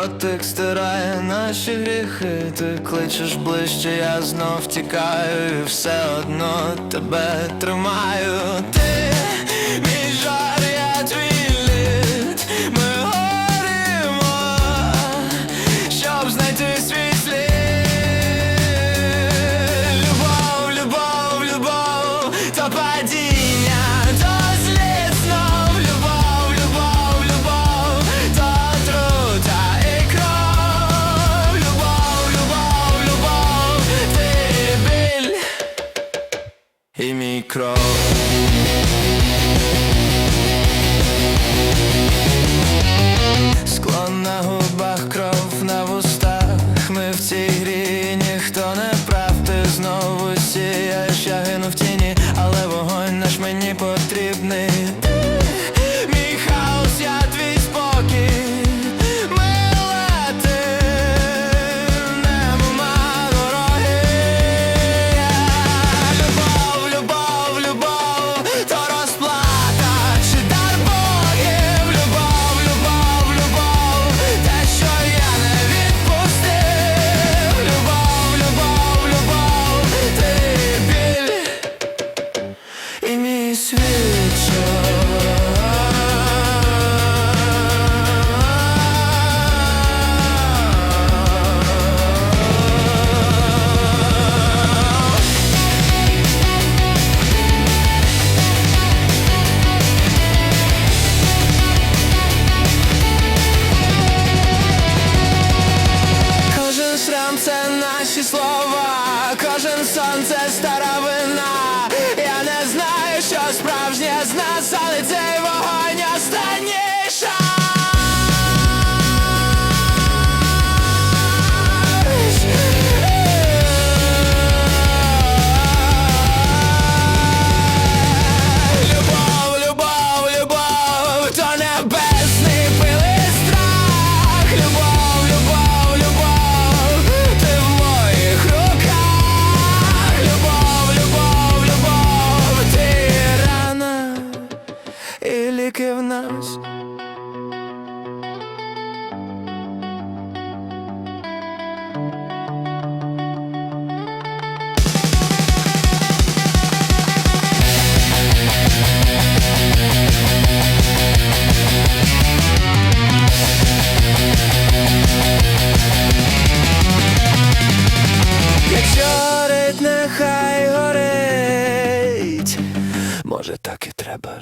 наркотик стирає наші гріхи, ти кличеш ближче, я знов тікаю, і все одно тебе тримаю. і мій кров. Склон на губах, кров на вустах. Ми в цій грі ніхто не прав, ти знову сіяш, я гину в тіні, але вогонь наш мені потрібний. сонце старовина вина. тільки в нас. la bonne